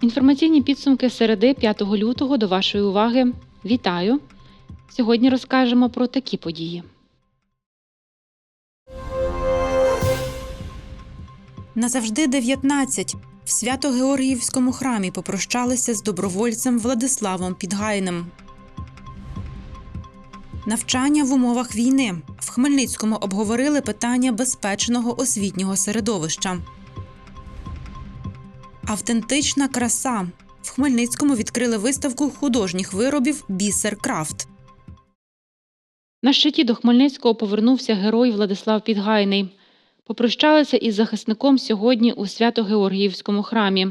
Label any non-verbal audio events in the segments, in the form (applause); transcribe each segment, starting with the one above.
Інформаційні підсумки середи 5 лютого до вашої уваги. Вітаю! Сьогодні розкажемо про такі події. Назавжди 19. В Свято-Георгіївському храмі попрощалися з добровольцем Владиславом Підгайним. Навчання в умовах війни. В Хмельницькому обговорили питання безпечного освітнього середовища. Автентична краса. В Хмельницькому відкрили виставку художніх виробів Бісер Крафт. На щиті до Хмельницького повернувся герой Владислав Підгайний. Попрощалися із захисником сьогодні у Свято-Георгіївському храмі.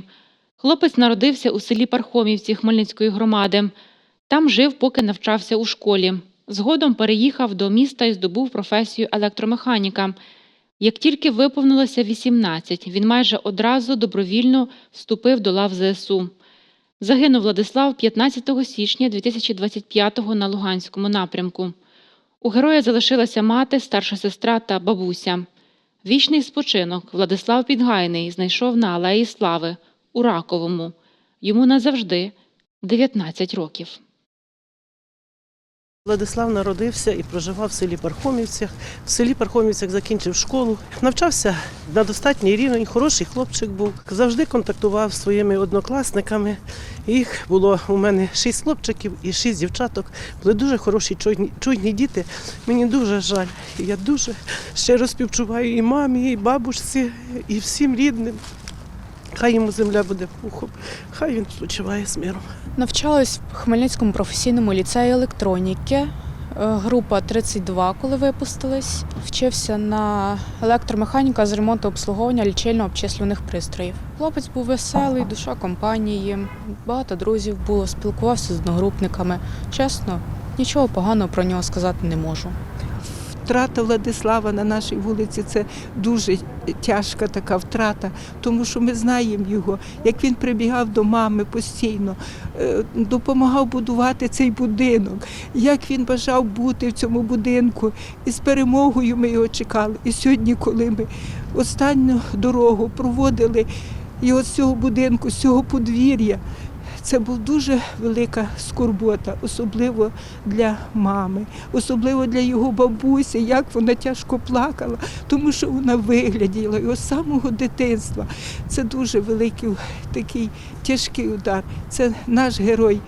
Хлопець народився у селі Пархомівці Хмельницької громади. Там жив, поки навчався у школі. Згодом переїхав до міста і здобув професію електромеханіка. Як тільки виповнилося 18, він майже одразу добровільно вступив до лав ЗСУ. Загинув Владислав 15 січня 2025-го на Луганському напрямку. У героя залишилася мати, старша сестра та бабуся. Вічний спочинок Владислав Підгайний знайшов на Алеї Слави у Раковому. Йому назавжди 19 років. Владислав народився і проживав в селі Пархомівцях. В селі Пархомівцях закінчив школу, навчався на достатній рівень, хороший хлопчик був. Завжди контактував з своїми однокласниками. Їх було у мене шість хлопчиків і шість дівчаток. Були дуже хороші, чуйні, чуйні діти. Мені дуже жаль. Я дуже щиро співчуваю і мамі, і бабушці, і всім рідним. Хай йому земля буде пухом, хай він спочиває з миром. Навчалась в Хмельницькому професійному ліцеї електроніки. е, Група 32, коли випустилась. Вчився на електромеханіка з ремонту обслуговування лічильно-обчислюваних пристроїв. Хлопець був веселий, душа компанії, багато друзів було, спілкувався з одногрупниками. Чесно, нічого поганого про нього сказати не можу. Втрата Владислава на нашій вулиці це дуже тяжка така втрата, тому що ми знаємо його, як він прибігав до мами постійно, е, допомагав будувати цей будинок, як він бажав бути в цьому будинку. І з перемогою ми його чекали. І сьогодні, коли ми останню дорогу проводили його з цього будинку, з цього подвір'я. Це була дуже велика скорбота, особливо для мами, особливо для його бабусі, як вона тяжко плакала, тому що вона вигляділа його з самого дитинства. Це дуже великий такий тяжкий удар. Це наш герой.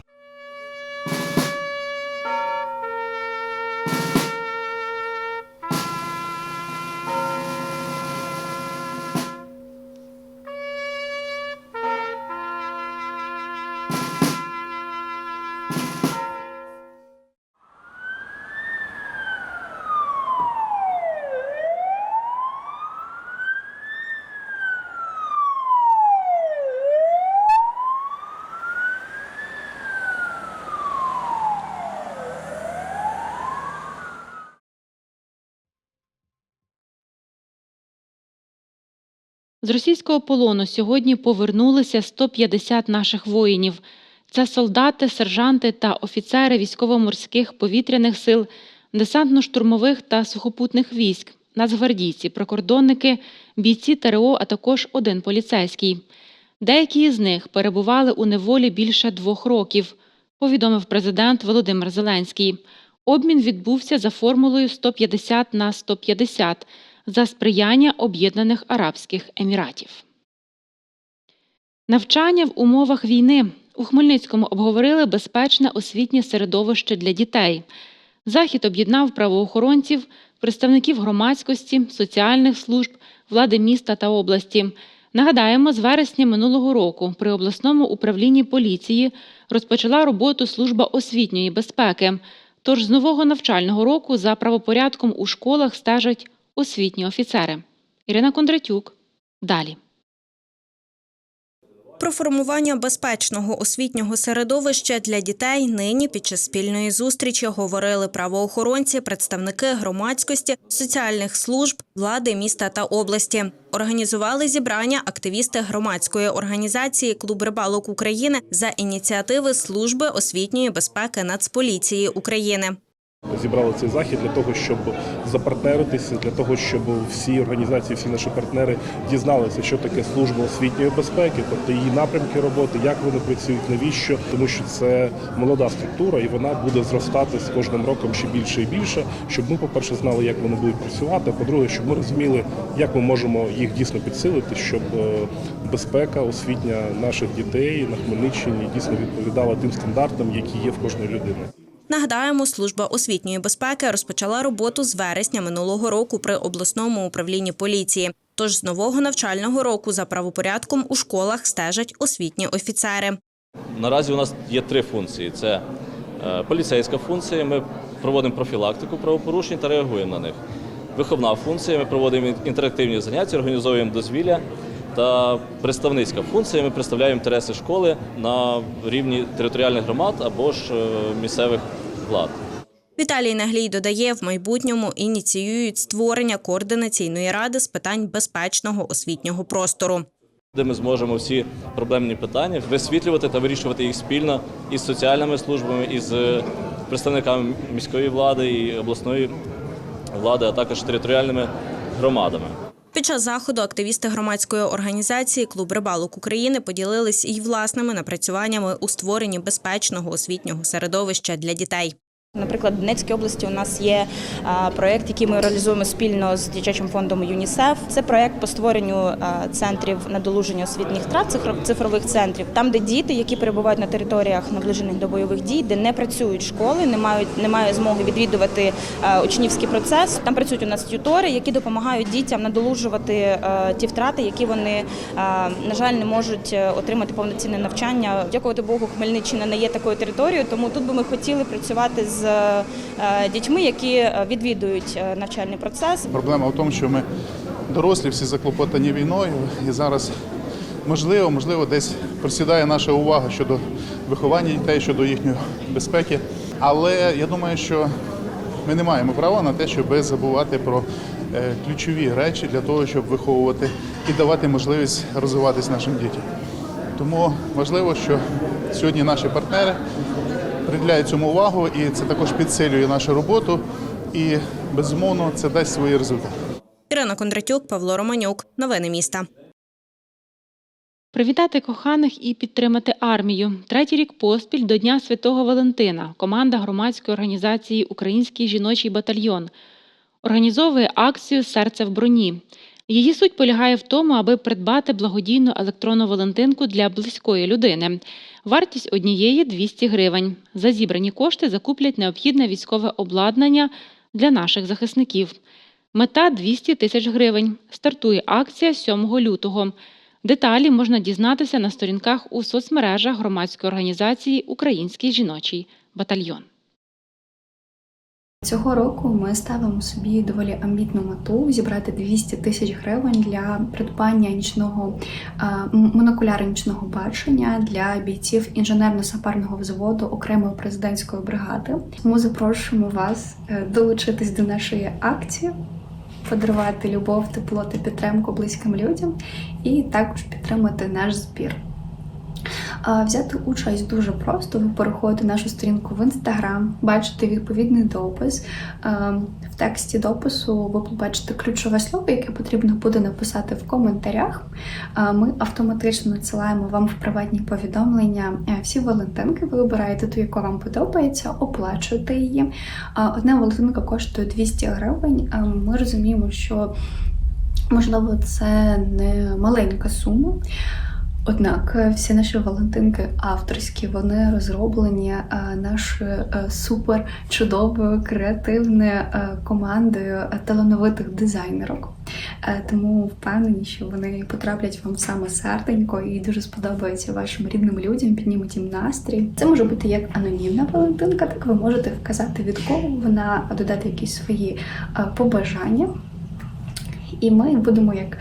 Російського полону сьогодні повернулися 150 наших воїнів. Це солдати, сержанти та офіцери військово-морських повітряних сил, десантно-штурмових та сухопутних військ, нацгвардійці, прикордонники, бійці ТРО, а також один поліцейський. Деякі з них перебували у неволі більше двох років, повідомив президент Володимир Зеленський. Обмін відбувся за формулою 150 на 150 за сприяння Об'єднаних Арабських Еміратів. Навчання в умовах війни у Хмельницькому обговорили безпечне освітнє середовище для дітей. Захід об'єднав правоохоронців, представників громадськості, соціальних служб, влади міста та області. Нагадаємо, з вересня минулого року при обласному управлінні поліції розпочала роботу служба освітньої безпеки. Тож з нового навчального року за правопорядком у школах стежать освітні офіцери. Ірина Кондратюк. Далі. Про формування безпечного освітнього середовища для дітей нині під час спільної зустрічі говорили правоохоронці, представники громадськості, соціальних служб, влади міста та області. Організували зібрання активісти громадської організації Клуб рибалок України за ініціативи служби освітньої безпеки Нацполіції України. Зібрали цей захід для того, щоб запартнеритися, для того, щоб всі організації, всі наші партнери дізналися, що таке служба освітньої безпеки, тобто її напрямки роботи, як вони працюють, навіщо, тому що це молода структура, і вона буде зростати з кожним роком ще більше і більше. Щоб ми, по-перше, знали, як вони будуть працювати. а По-друге, щоб ми розуміли, як ми можемо їх дійсно підсилити, щоб е, безпека освітня наших дітей на Хмельниччині дійсно відповідала тим стандартам, які є в кожної людини. Нагадаємо, служба освітньої безпеки розпочала роботу з вересня минулого року при обласному управлінні поліції. Тож з нового навчального року за правопорядком у школах стежать освітні офіцери. Наразі у нас є три функції: це е, поліцейська функція. Ми проводимо профілактику правопорушень та реагуємо на них. Виховна функція. Ми проводимо інтерактивні заняття, організовуємо дозвілля. Та представницька функція. Ми представляємо інтереси школи на рівні територіальних громад або ж е, місцевих влад. Віталій Наглій додає, в майбутньому ініціюють створення координаційної ради з питань безпечного освітнього простору. де ми зможемо всі проблемні питання висвітлювати та вирішувати їх спільно із соціальними службами, із е, представниками міської влади і обласної влади, а також територіальними громадами. Під час заходу активісти громадської організації Клуб рибалок України поділились і власними напрацюваннями у створенні безпечного освітнього середовища для дітей. Наприклад, в Донецькій області у нас є проєкт, який ми реалізуємо спільно з дитячим фондом ЮНІСЕФ. Це проєкт по створенню центрів надолуження освітніх цифро- цифрових центрів, там, де діти, які перебувають на територіях наближених до бойових дій, де не працюють школи, не мають немає змоги відвідувати учнівський процес. Там працюють у нас тютори, які допомагають дітям надолужувати ті втрати, які вони на жаль не можуть е, отримати повноцінне навчання. Дякувати Богу, Хмельниччина не є такою територією, тому тут би ми хотіли працювати з е, дітьми, які е, відвідують е, навчальний процес. Проблема в тому, що ми дорослі, всі заклопотані війною, і зараз можливо, можливо, десь просідає наша увага щодо виховання дітей, щодо їхньої безпеки. Але я думаю, що ми не маємо права на те, щоб забувати про ключові речі для того, щоб виховувати і давати можливість розвиватись нашим дітям. Тому важливо, що сьогодні наші партнери приділяють цьому увагу, і це також підсилює нашу роботу. І безумовно це дасть свої результати. Ірина Кондратюк, Павло Романюк. Новини міста. Привітати коханих і підтримати армію. Третій рік поспіль до Дня Святого Валентина команда громадської організації Український жіночий батальйон організовує акцію Серце в броні. Її суть полягає в тому, аби придбати благодійну електронну валентинку для близької людини. Вартість однієї 200 гривень. За зібрані кошти закуплять необхідне військове обладнання для наших захисників. Мета 200 тисяч гривень. Стартує акція 7 лютого. Деталі можна дізнатися на сторінках у соцмережах громадської організації Український жіночий батальйон. Цього року ми ставимо собі доволі амбітну мету зібрати 200 тисяч гривень для придбання нічного монокуляра нічного бачення для бійців інженерно-сапарного взводу окремої президентської бригади. Тому запрошуємо вас е, долучитись до нашої акції, подарувати любов, тепло та підтримку близьким людям і також підтримати наш збір. Взяти участь дуже просто. Ви переходите нашу сторінку в інстаграм, бачите відповідний допис. В тексті допису ви побачите ключове слово, яке потрібно буде написати в коментарях. Ми автоматично надсилаємо вам в приватні повідомлення е, всі валентинки. Ви вибираєте ту, яка вам подобається, оплачуєте її. Одна валентинка коштує 200 гривень. Ми розуміємо, що можливо це не маленька сума. Однак е, всі наші валентинки авторські, вони розроблені е, нашою е, супер чудовою креативною командою талановитих дизайнерок. Тому впевнені, що вони потраплять вам саме серденько і дуже сподобаються вашим рідним людям, піднімуть їм настрій. Це може бути як анонімна валентинка, так ви можете вказати від кого вона додати якісь свої побажання. І ми будемо як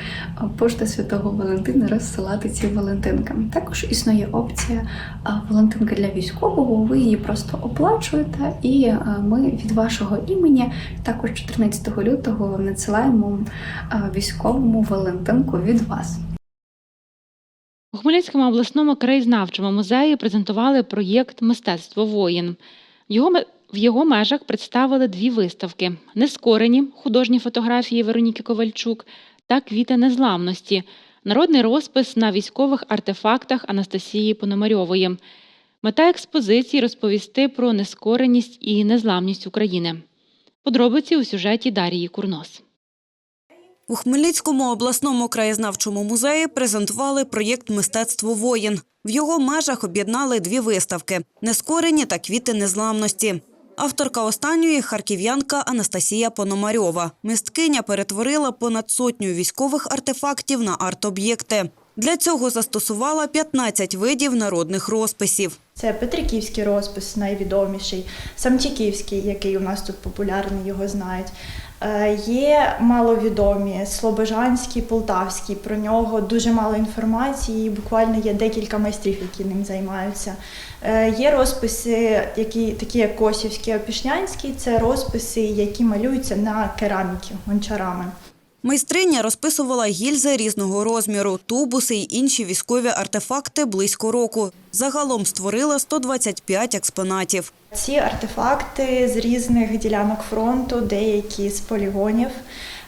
пошта Святого Валентина розсилати ці Валентинки. Також існує опція Валентинка для військового. Ви її просто оплачуєте, і ми від вашого імені також 14 лютого надсилаємо військовому Валентинку від вас. У Хмельницькому обласному краєзнавчому музеї презентували проєкт Мистецтво воїн. Його в його межах представили дві виставки: нескорені художні фотографії Вероніки Ковальчук та квіти незламності, народний розпис на військових артефактах Анастасії Пономарьової. Мета експозиції розповісти про нескореність і незламність України. Подробиці у сюжеті Дарії Курнос. У Хмельницькому обласному краєзнавчому музеї презентували проєкт Мистецтво воїн. В його межах об'єднали дві виставки нескорені та квіти незламності. Авторка останньої харків'янка Анастасія Пономарьова. Мисткиня перетворила понад сотню військових артефактів на арт-об'єкти. Для цього застосувала 15 видів народних розписів. Це Петриківський розпис, найвідоміший, Самчиківський, який у нас тут популярний, його знають. Е, Є маловідомі Слобожанський, Полтавський. Про нього дуже мало інформації. Буквально є декілька майстрів, які ним займаються. Е, Є розписи, які такі як Косівський, Опішнянський. Це розписи, які малюються на кераміки гончарами. Майстриня розписувала гільзи різного розміру, тубуси й інші військові артефакти близько року. Загалом створила 125 експонатів. Ці артефакти з різних ділянок фронту, деякі з полігонів.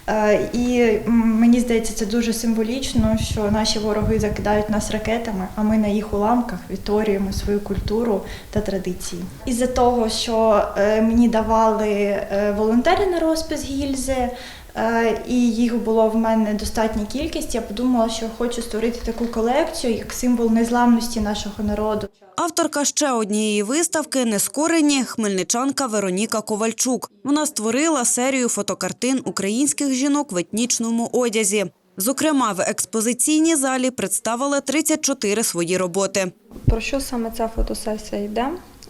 Е, І мені здається, це дуже символічно, що наші вороги закидають нас ракетами, а ми на їх уламках відтворюємо свою культуру та традиції. Із-за того, що е, мені давали е, волонтери на розпис гільзи, і їх було в мене достатня кількість, я подумала, що хочу створити таку колекцію як символ незламності нашого народу. Авторка ще однієї виставки «Нескорені» хмельничанка Вероніка Ковальчук. Вона створила серію фотокартин українських жінок в етнічному одязі. Зокрема, в експозиційній залі представили 34 свої роботи. Про що саме ця фотосесія йде?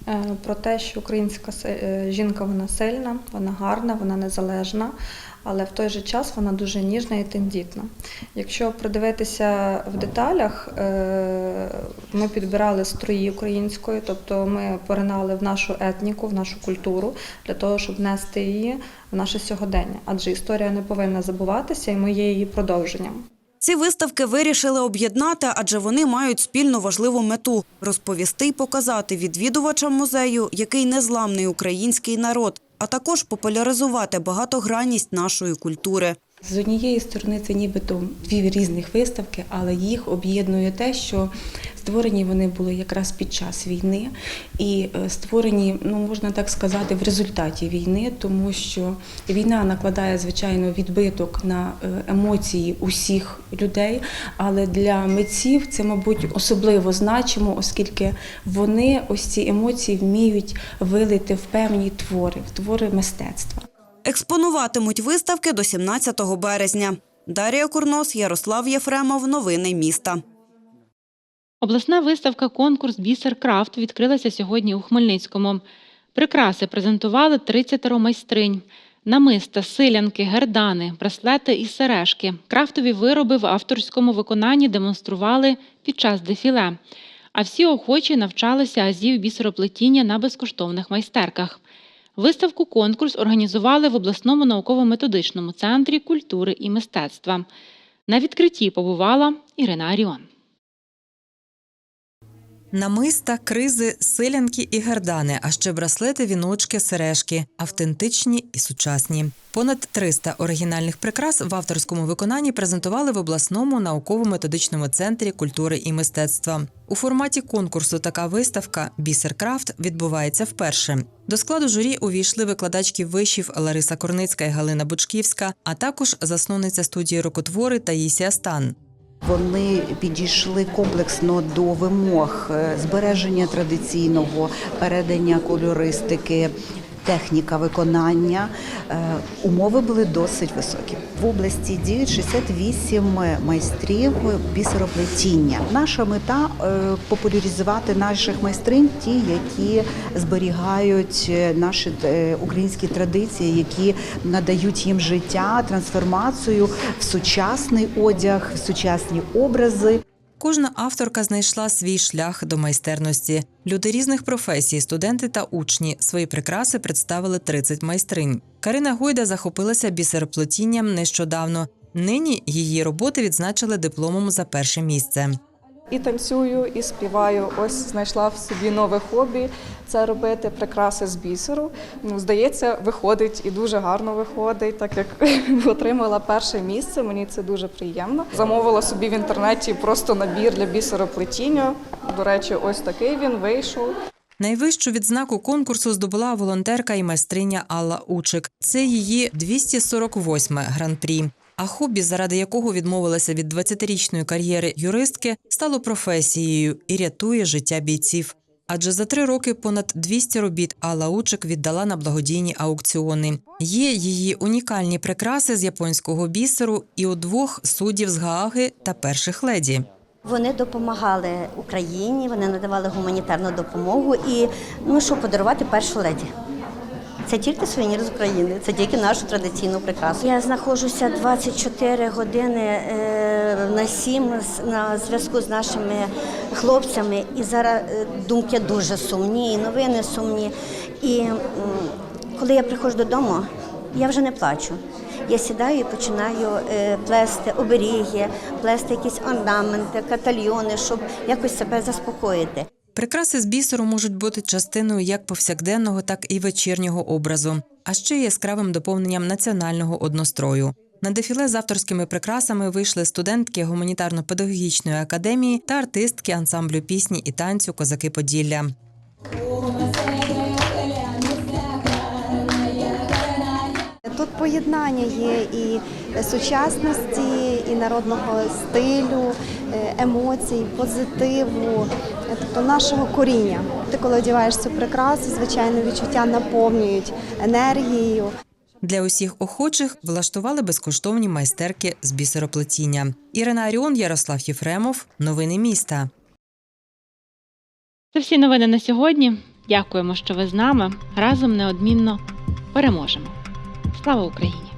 Е, Про те, що українська е, жінка вона сильна, вона гарна, вона незалежна, але в той же час вона дуже ніжна і тендітна. Якщо придивитися в деталях, е, ми підбирали строї української, тобто ми поринали в нашу етніку, в нашу культуру для того, щоб внести її в наше сьогодення. Адже історія не повинна забуватися, і ми є її продовженням. Ці виставки вирішили об'єднати, адже вони мають спільну важливу мету – розповісти й показати відвідувачам музею, який незламний український народ, а також популяризувати багатогранність нашої культури. З однієї сторони, це нібито дві різних виставки, але їх об'єднує те, що створені вони були якраз під час війни і е, створені, ну можна так сказати, в результаті війни, тому що війна накладає звичайно відбиток на е, емоції усіх людей. Але для митців це, мабуть, особливо значимо, оскільки вони ось ці емоції вміють вилити в певні твори, в твори мистецтва. Експонуватимуть виставки до 17 березня. Дар'я Курнос, Ярослав Єфремов. Новини міста. Обласна виставка конкурс Бісер Крафт відкрилася сьогодні у Хмельницькому. Прикраси презентували 30 майстринь. Намиста, силянки, гердани, браслети і сережки. Крафтові вироби в авторському виконанні демонстрували під час дефіле. А всі охочі навчалися азів бісероплетіння на безкоштовних майстерках. Виставку конкурс організували в обласному науково-методичному центрі культури і мистецтва. На відкритті побувала Ірина Аріон. Намиста, кризи, силянки і гердани, а ще браслети, віночки, сережки, автентичні і сучасні. Понад 300 оригінальних прикрас в авторському виконанні презентували в обласному науково-методичному центрі культури і мистецтва. У форматі конкурсу така виставка Бісеркрафт відбувається вперше. До складу журі увійшли викладачки вишів Лариса Корницька і Галина Бучківська, а також засновниця студії рукотвори Таїсія Стан. Вони підійшли комплексно до вимог е, збереження традиційного передання кольористики, техніка виконання. Е, Умови були досить високі. В області діють 68 майстрів бісероплетіння. Наша мета е, популяризувати наших майстринь, ті, які зберігають е, наші українські традиції, які надають їм життя, трансформацію в сучасний одяг, в сучасні образи. Кожна авторка знайшла свій шлях до майстерності. Люди різних професій, студенти та учні свої прикраси представили 30 майстринь. Карина Гойда захопилася бісерплетінням нещодавно. Нині її роботи відзначили дипломом за перше місце. І танцюю, і співаю. Ось знайшла в собі нове хобі. Це робити прикраси з бісеру. Ну, здається, виходить і дуже гарно виходить, так як (laughs) отримала перше місце. Мені це дуже приємно. Замовила собі в інтернеті просто набір для бісероплетіння. До речі, ось такий він вийшов. Найвищу відзнаку конкурсу здобула волонтерка і майстриня Алла Учик. Це її 248-ме гран-прі. А хобі, заради якого відмовилася від 20-річної кар'єри юристки, стало професією і рятує життя бійців. Адже за три роки понад 200 робіт Алла Учик віддала на благодійні аукціони. Є її унікальні прикраси з японського бісеру і у двох суддів з Гааги та перших леді. Вони допомагали Україні, вони надавали гуманітарну допомогу і ну що подарувати першу леді. Це тільки сувенір з України, це тільки нашу традиційну прикрасу. Я знаходжуся 24 години е, на 7 на зв'язку з нашими хлопцями. І зараз е, думки дуже сумні, і новини сумні. І коли я приходжу додому, я вже не плачу. Я сідаю і починаю е, плести оберіги, плести якісь орнаменти, катальйони, щоб якось себе заспокоїти. Прикраси з бісеру можуть бути частиною як повсякденного, так і вечірнього образу, а ще яскравим доповненням національного однострою. На дефіле з авторськими прикрасами вийшли студентки гуманітарно-педагогічної академії та артистки ансамблю пісні і танцю Козаки Поділля. Поєднання є і сучасності, і народного стилю, е, емоцій, позитиву, е, тобто нашого коріння. Ти коли одягаєш цю прикрасу, звичайно, відчуття наповнюють енергією. Для усіх охочих влаштували безкоштовні майстерки з бісероплетіння. Ірина Аріон, Ярослав Єфремов. Новини міста. Це всі новини на сьогодні. Дякуємо, що ви з нами. Разом неодмінно переможемо. Слава Україні!